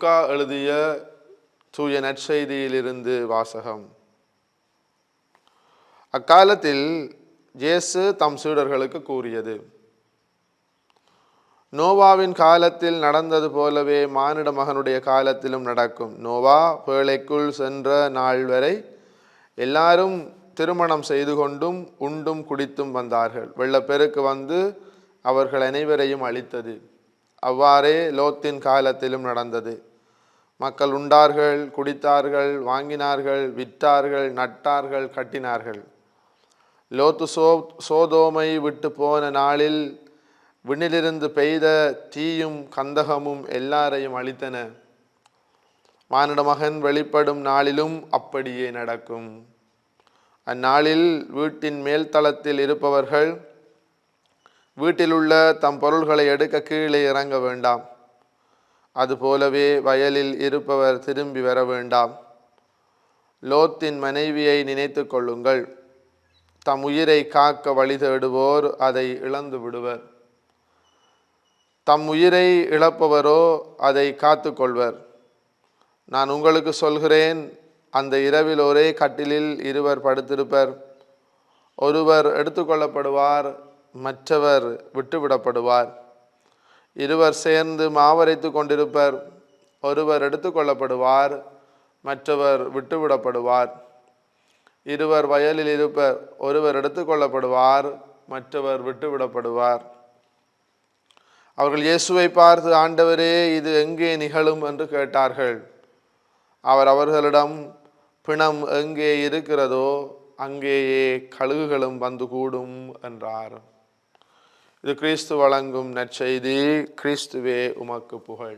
லூக்கா எழுதிய தூய நற்செய்தியிலிருந்து வாசகம். அக்காலத்தில் ஜேசு தம் சீடர்களுக்கு கூறியது நோவாவின் காலத்தில் நடந்தது போலவே மானிட மகனுடைய காலத்திலும் நடக்கும். நோவா பேழைக்குள் சென்ற நாள் வரை எல்லாரும் திருமணம் செய்து கொண்டும் உண்டும் குடித்தும் வந்தார்கள். வெள்ளப்பெருக்கு வந்து அவர்கள் அனைவரையும் அழித்தது. அவ்வாறே லோத்தின் காலத்திலும் நடந்தது. மக்கள் உண்டார்கள் குடித்தார்கள் வாங்கினார்கள் விற்றார்கள் நட்டார்கள் கட்டினார்கள். லோத்து சோ சோதோமை விட்டு போன நாளில் விண்ணிலிருந்து பெய்த தீயும் கந்தகமும் எல்லாரையும் அழித்தன. மானிட மகன் வெளிப்படும் நாளிலும் அப்படியே நடக்கும். அந்நாளில் வீட்டின் மேல்தளத்தில் இருப்பவர்கள் வீட்டிலுள்ள தம் பொருள்களை எடுக்க கீழே இறங்க வேண்டாம். அதுபோலவே வயலில் இருப்பவர் திரும்பி வர வேண்டாம். லோத்தின் மனைவியை நினைத்து கொள்ளுங்கள். தம் உயிரை காக்க வழி தேடுவோர் அதை இழந்து விடுவர். தம் உயிரை இழப்பவரோ அதை காத்து கொள்வர். நான் உங்களுக்கு சொல்கிறேன் அந்த இரவில் ஒரே கட்டிலில் இருவர் படுத்திருப்பர். ஒருவர் எடுத்துக்கொள்ளப்படுவார் மற்றவர் விட்டுவிடப்படுவார். இருவர் சேர்ந்து மாவரைத்து கொண்டிருப்பர். ஒருவர் எடுத்துக்கொள்ளப்படுவார் மற்றவர் விட்டுவிடப்படுவார். இருவர் வயலில் இருப்பர் ஒருவர் எடுத்துக்கொள்ளப்படுவார் மற்றவர் விட்டுவிடப்படுவார். அவர்கள் இயேசுவை பார்த்து ஆண்டவரே இது எங்கே நிகழும்? என்று கேட்டார்கள். அவர் அவர்களிடம் பிணம் எங்கே இருக்கிறதோ அங்கேயே கழுகுகளும் வந்து கூடும் என்றார். இது கிறிஸ்து வழங்கும் நற்செய்தி கிறிஸ்துவே உமக்கு புகழ்.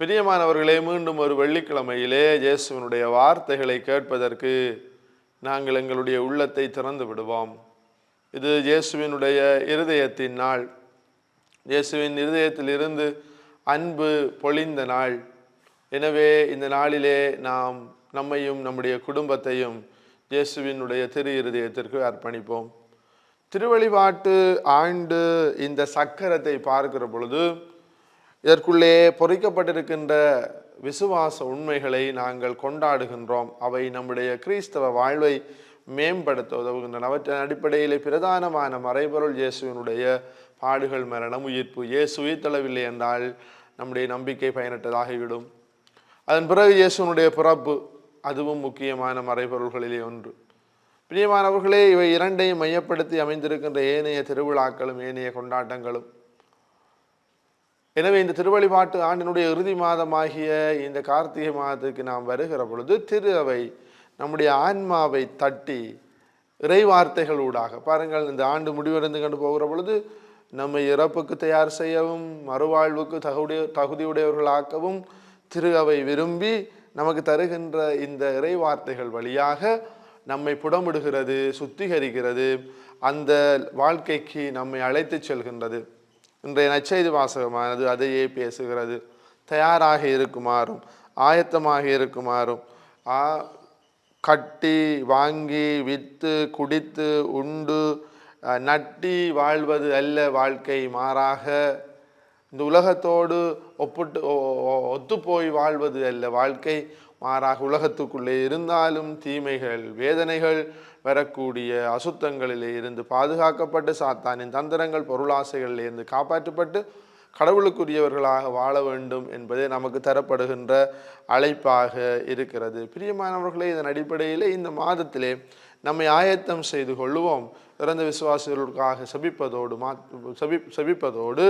பிரியமானவர்களே மீண்டும் ஒரு வெள்ளிக்கிழமையிலே இயேசுவனுடைய வார்த்தைகளை கேட்பதற்கு நாங்கள் எங்களுடைய உள்ளத்தை திறந்து விடுவோம். இது இயேசுவினுடைய இருதயத்தின் நாள். இயேசுவின் இருதயத்திலிருந்து அன்பு பொழிந்த நாள். எனவே இந்த நாளிலே நாம் நம்மையும் நம்முடைய குடும்பத்தையும் இயேசுவினுடைய திரு இருதயத்திற்கு அர்ப்பணிப்போம். திருவழிபாட்டு ஆண்டு இந்த சக்கரத்தை பார்க்கிற பொழுது இதற்குள்ளே பொறிக்கப்பட்டிருக்கின்ற விசுவாச உண்மைகளை நாங்கள் கொண்டாடுகின்றோம். அவை நம்முடைய கிறிஸ்தவ வாழ்வை மேம்படுத்த உதவுகின்றன. அவற்றின் அடிப்படையில் பிரதானமான மறைபொருள் இயேசுவினுடைய பாடுகள் மரணம் உயிர்ப்பு. இயேசு உயிர்த்தளவில்லை என்றால் நம்முடைய நம்பிக்கை பயனற்றதாகிவிடும். அதன் பிறகு இயேசுனுடைய பிறப்பு அதுவும் முக்கியமான மறைபொருள்களிலே ஒன்று. பிரியமானவர்களே இவை இரண்டையும் மையப்படுத்தி அமைந்திருக்கின்ற ஏனைய திருவிழாக்களும் ஏனைய கொண்டாட்டங்களும். எனவே இந்த திருவழிபாட்டு ஆண்டினுடைய இறுதி மாதமாகிய இந்த கார்த்திகை மாதத்துக்கு நாம் வருகிற பொழுது திரு அவை நம்முடைய ஆன்மாவை தட்டி இறைவார்த்தைகள் ஊடாக பாருங்கள் இந்த ஆண்டு முடிவடைந்து கண்டு போகிற பொழுது நம்மை இறப்புக்கு தயார் செய்யவும் மறுவாழ்வுக்கு தகுடைய தகுதியுடையவர்களாக்கவும் திரு அவை விரும்பி நமக்கு தருகின்ற இந்த இறைவார்த்தைகள் வழியாக நம்மை புடமிடுகிறது சுத்திகரிக்கிறது அந்த வாழ்க்கைக்கு நம்மை அழைத்து செல்கின்றது. இன்றைய நச்செய்தி வாசகமானது அதையே பேசுகிறது. தயாராக இருக்குமாறும் ஆயத்தமாக இருக்குமாறும் ஆ கட்டி வாங்கி விற்று குடித்து உண்டு நட்டி வாழ்வது அல்ல வாழ்க்கை மாறாக இந்த உலகத்தோடு ஒப்பிட்டு ஒத்துப்போய் வாழ்வது அல்ல வாழ்க்கை. மாறாக உலகத்துக்குள்ளே இருந்தாலும் தீமைகள் வேதனைகள் வரக்கூடிய அசுத்தங்களிலே இருந்து பாதுகாக்கப்பட்டு சாத்தானின் தந்திரங்கள் பொருளாசைகளில் இருந்து காப்பாற்றப்பட்டு கடவுளுக்குரியவர்களாக வாழ வேண்டும் என்பதே நமக்கு தரப்படுகின்ற அழைப்பாக இருக்கிறது. பிரியமானவர்களே இதன் அடிப்படையிலே இந்த மாதத்திலே நம்மை ஆயத்தம் செய்து கொள்ளுவோம். இறந்த விசுவாசிகளுக்காக சபிப்பதோடு மா சபி சபிப்பதோடு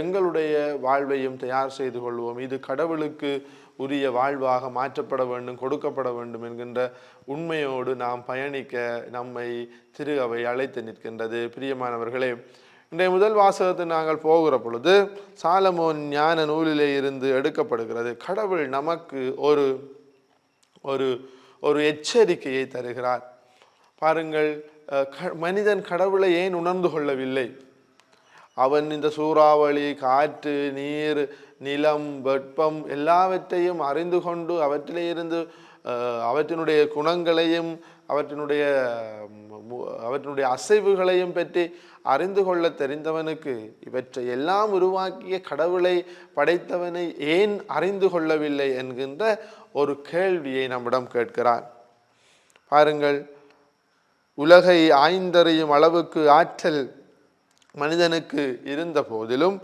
எங்களுடைய வாழ்வையும் தயார் செய்து கொள்வோம். இது கடவுளுக்கு உரிய வாழ்வாக மாற்றப்பட வேண்டும் கொடுக்கப்பட வேண்டும் என்கின்ற உண்மையோடு நாம் பயணிக்க நம்மை திரு அவை அழைத்து நிற்கின்றது. பிரியமானவர்களே இன்றைய முதல் வாசகத்தை நாங்கள் போகிற பொழுது சாலமோன் ஞான நூலிலே இருந்து எடுக்கப்படுகிறது. கடவுள் நமக்கு ஒரு ஒரு ஒரு எச்சரிக்கையை தருகிறார். பாருங்கள் க- மனிதன் கடவுளை ஏன் உணர்ந்து கொள்ளவில்லை? அவன் இந்த சூறாவளி காற்று நீர் நிலம் வெப்பம் எல்லாவற்றையும் அறிந்து கொண்டு அவற்றிலே இருந்து அவற்றினுடைய குணங்களையும் அவற்றினுடைய அவற்றினுடைய அசைவுகளையும் பற்றி அறிந்து கொள்ள தெரிந்தவனுக்கு இவற்றை எல்லாம் உருவாக்கிய கடவுளை படைத்தவனை ஏன் அறிந்து கொள்ளவில்லை என்கின்ற ஒரு கேள்வியை நம்மிடம் கேட்கிறார். பாருங்கள் உலகை ஆய்ந்தறியும் அளவுக்கு ஆற்றல் மனிதனுக்கு இருந்த போதிலும்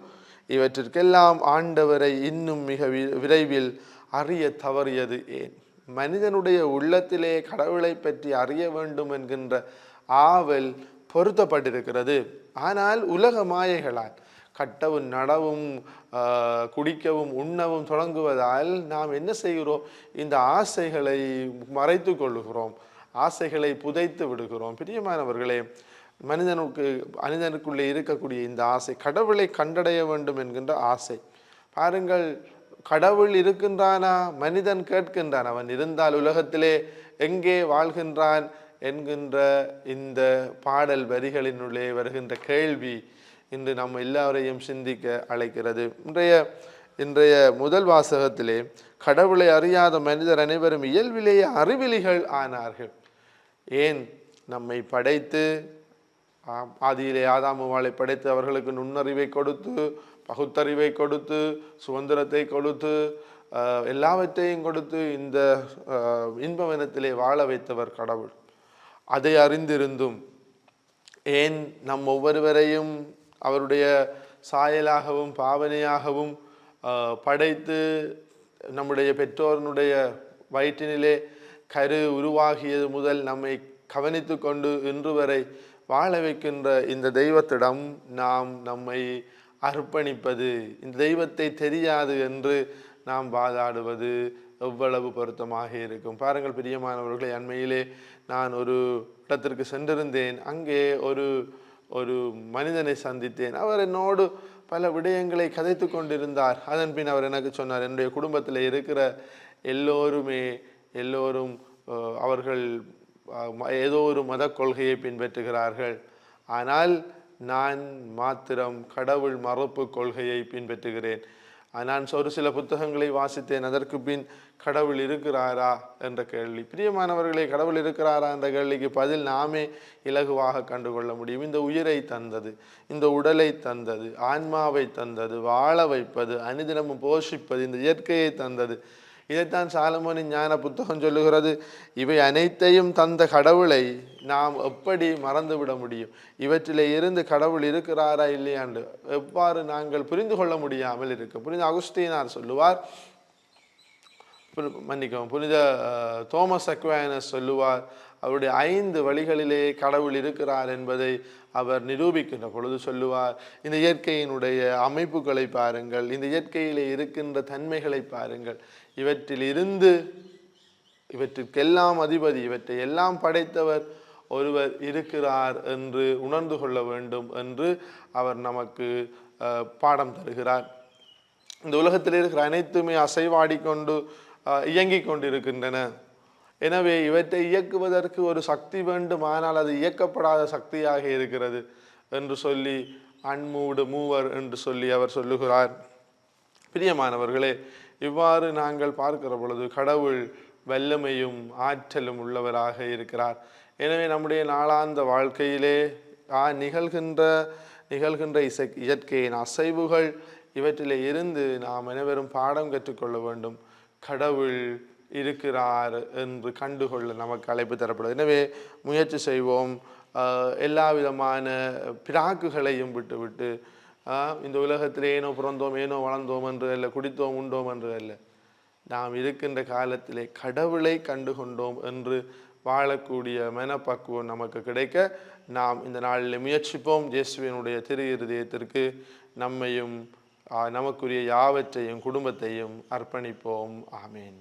இவற்றிற்கெல்லாம் ஆண்டவரை இன்னும் மிக வி- விரைவில் அறிய தவறியது ஏன்? மனிதனுடைய உள்ளத்திலே கடவுளை பற்றி அறிய வேண்டும் என்கின்ற ஆவல் பொருத்தப்பட்டிருக்கிறது. ஆனால் உலக மாயைகளால் கட்டவும் நடவும் குடிக்கவும் உண்ணவும் தொடங்குவதால் நாம் என்ன செய்கிறோம்? இந்த ஆசைகளை மறைத்து கொள்ளுகிறோம். ஆசைகளை புதைத்து விடுகிறோம். பிரியமானவர்களே மனிதனுக்கு மனிதனுக்குள்ளே இருக்கக்கூடிய இந்த ஆசை கடவுளை கண்டடைய வேண்டும் என்கின்ற ஆசை. பாருங்கள் கடவுள் இருக்கின்றானா? மனிதன் கேட்கின்றான். அவன் இருந்தால் உலகத்திலே எங்கே வாழ்கின்றான் என்கின்ற இந்த பாடல் வரிகளினுள்ளே வருகின்ற கேள்வி இன்று நம்ம எல்லாரையும் சிந்திக்க அழைக்கிறது. இன்றைய இன்றைய முதல் வாசகத்திலே கடவுளை அறியாத மனிதர் அனைவரும் இயல்பிலேயே அறிவிலிகள் ஆனார்கள். ஏன்? நம்மை படைத்து ஆம், ஆதியிலே ஆதாமுவாளை படைத்து அவர்களுக்கு நுண்ணறிவை கொடுத்து பகுத்தறிவை கொடுத்து சுதந்திரத்தை கொடுத்து எல்லாவற்றையும் கொடுத்து இந்த இன்பவனத்திலே வாழ வைத்தவர் கடவுள். அதை அறிந்திருந்தும் ஏன் நம் ஒவ்வொருவரையும் அவருடைய சாயலாகவும் பாவனையாகவும் படைத்து நம்முடைய பெற்றோர்களுடைய வயிற்றினிலே கரு உருவாகியது முதல் நம்மை கவனித்து கொண்டு இன்று வரை வாழ வைக்கின்ற இந்த தெய்வத்திடம் நாம் நம்மை அர்ப்பணிப்பது இந்த தெய்வத்தை தெரியாது என்று நாம் வாதாடுவது எவ்வளவு பொருத்தமாக இருக்கும். பாருங்கள் பிரியமானவர்களே அண்மையிலே நான் ஒரு இடத்திற்கு சென்றிருந்தேன். அங்கே ஒரு ஒரு மனிதனை சந்தித்தேன். அவர் என்னோடு பல விடயங்களை கதைத்து கொண்டிருந்தார். அதன் பின் அவர் எனக்கு சொன்னார் என்னுடைய குடும்பத்தில் இருக்கிற எல்லோருமே எல்லோரும் அவர்கள் ஏதோ ஒரு மத கொள்கையை பின்பற்றுகிறார்கள். ஆனால் நான் மாத்திரம் கடவுள் மறுப்பு கொள்கையை பின்பற்றுகிறேன். நான் ஒரு சில புத்தகங்களை வாசித்தேன் அதற்கு பின் கடவுள் இருக்கிறாரா என்ற கேள்வி. பிரியமானவர்களே கடவுள் இருக்கிறாரா என்ற கேள்விக்கு பதில் நாமே இலகுவாக கண்டுகொள்ள முடியும். இந்த உயிரை தந்தது இந்த உடலை தந்தது ஆன்மாவை தந்தது வாழ வைப்பது அனுதினமும் போஷிப்பது இந்த இயற்கையை தந்தது இதைத்தான் சாலமோனின் ஞான புத்தகம் சொல்லுகிறது. இவை அனைத்தையும் தந்த கடவுளை நாம் எப்படி மறந்துவிட முடியும்? இவற்றிலே இருந்து கடவுள் இருக்கிறாரா இல்லையாண்டு எவ்வாறு நாங்கள் புரிந்து கொள்ள முடியாமல் இருக்க? புரிந்த அகுஸ்தீனார் சொல்லுவார். புரி- மன்னிக்கவும் புனித தோமஸ் அக்வாயனஸ் சொல்லுவார். அவருடைய ஐந்து வழிகளிலே கடவுள் இருக்கிறார் என்பதை அவர் நிரூபிக்கின்ற பொழுது சொல்லுவார் இந்த இயற்கையினுடைய அமைப்புகளை பாருங்கள் இந்த இயற்கையிலே இருக்கின்ற தன்மைகளை பாருங்கள். இவற்றில் இருந்து இவற்றிற்கெல்லாம் அதிபதி இவற்றை எல்லாம் படைத்தவர் ஒருவர் இருக்கிறார் என்று உணர்ந்து கொள்ள வேண்டும் என்று அவர் நமக்கு பாடம் தருகிறார். இந்த உலகத்தில் இருக்கிற அனைத்துமே அசைவாடிக்கொண்டு அஹ், இயங்கிக் கொண்டிருக்கின்றன. எனவே இவற்றை இயக்குவதற்கு ஒரு சக்தி வேண்டும் ஆனால் அது இயக்கப்படாத சக்தியாக இருக்கிறது என்று சொல்லி அன்மூடு மூவர் என்று சொல்லி அவர் சொல்லுகிறார். பிரியமானவர்களே இவ்வாறு நாங்கள் பார்க்கிற பொழுது கடவுள் வல்லமையும் ஆற்றலும் உள்ளவராக இருக்கிறார். எனவே நம்முடைய நாளாந்த வாழ்க்கையிலே ஆ நிகழ்கின்ற நிகழ்கின்ற இசை இயற்கையின் அசைவுகள் இவற்றிலே இருந்து நாம் அனைவரும் பாடம் கற்றுக்கொள்ள வேண்டும். கடவுள் இருக்கிறார் என்று கண்டுகொள்ள நமக்கு அழைப்பு தரப்படும் எனவே முயற்சி செய்வோம். எல்லா விதமான பிராக்குகளையும் விட்டுவிட்டு இந்த உலகத்தில் ஏனோ பிறந்தோம் ஏனோ வளர்ந்தோம் என்று அல்ல குடித்தோம் உண்டோம் என்று அல்ல நாம் இருக்கின்ற காலத்திலே கடவுளை கண்டுகொண்டோம் என்று வாழக்கூடிய மனப்பக்குவம் நமக்கு கிடைக்க நாம் இந்த நாளில் முயற்சிப்போம். இயேசுவினுடைய திரு இருதயத்திற்கு நம்மையும் நமக்குரிய யாவற்றையும் குடும்பத்தையும் அர்ப்பணிப்போம். ஆமேன்.